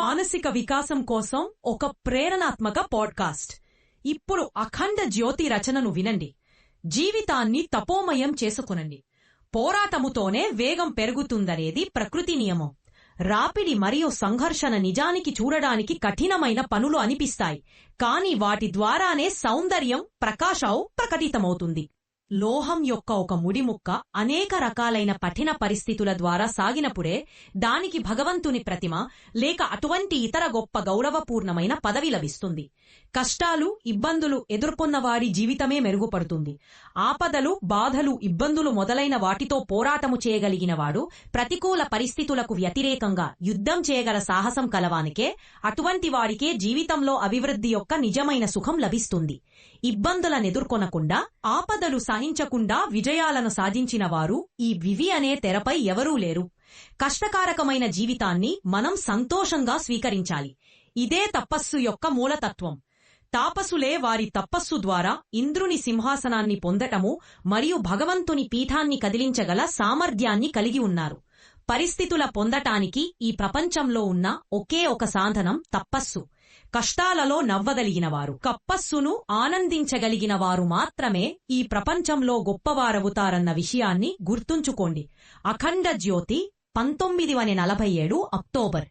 మానసిక వికాసం కోసం ఒక ప్రేరణాత్మక పాడ్కాస్ట్. ఇప్పుడు అఖండ జ్యోతి రచనను వినండి. జీవితాన్ని తపోమయం చేసుకునండి. పోరాటముతోనే వేగం పెరుగుతుందనేది ప్రకృతి నియమం. రాపిడి మరియు సంఘర్షణ నిజానికి చూడడానికి కఠినమైన పనులు అనిపిస్తాయి. కాని వాటి ద్వారానే సౌందర్యం ప్రకాశావు ప్రకటితమవుతుంది. లోహం యొక్క ఒక ముడిముక్క అనేక రకాలైన కఠిన పరిస్థితుల ద్వారా సాగినప్పుడే దానికి భగవంతుని ప్రతిమ లేక అటువంటి ఇతర గొప్ప గౌరవపూర్ణమైన పదవి లభిస్తుంది. కష్టాలు ఇబ్బందులు ఎదుర్కొన్నవాడి జీవితమే మెరుగుపడుతుంది. ఆపదలు బాధలు ఇబ్బందులు మొదలైన వాటితో పోరాటము చేయగలిగినవాడు ప్రతికూల పరిస్థితులకు వ్యతిరేకంగా యుద్ధం చేయగల సాహసం కలవానికే అటువంటి వాడికే జీవితంలో అభివృద్ధి యొక్క నిజమైన సుఖం లభిస్తుంది. ఇబ్బందులనెదుర్కొనకుండా ఆపదలు సహించకుండా విజయాలను సాధించిన వారు ఈ వివి అనే తెరపై ఎవరూ లేరు. కష్టకారకమైన జీవితాన్ని మనం సంతోషంగా స్వీకరించాలి. ఇదే తపస్సు యొక్క మూలతత్వం. తాపసులే వారి తపస్సు ద్వారా ఇంద్రుని సింహాసనాన్ని పొందటము మరియు భగవంతుని పీఠాన్ని కదిలించగల సామర్థ్యాన్ని కలిగి ఉన్నారు. పరిస్థితుల పొందటానికి ఈ ప్రపంచంలో ఉన్న ఒకే ఒక సాధనం తపస్సు. కష్టాలలో నవ్వగలిగినవారు కప్పస్సును ఆనందించగలిగిన వారు మాత్రమే ఈ ప్రపంచంలో గొప్పవారవుతారన్న విషయాన్ని గుర్తుంచుకోండి. అఖండ జ్యోతి పంతొమ్మిది వని నలభై ఏడు అక్టోబర్.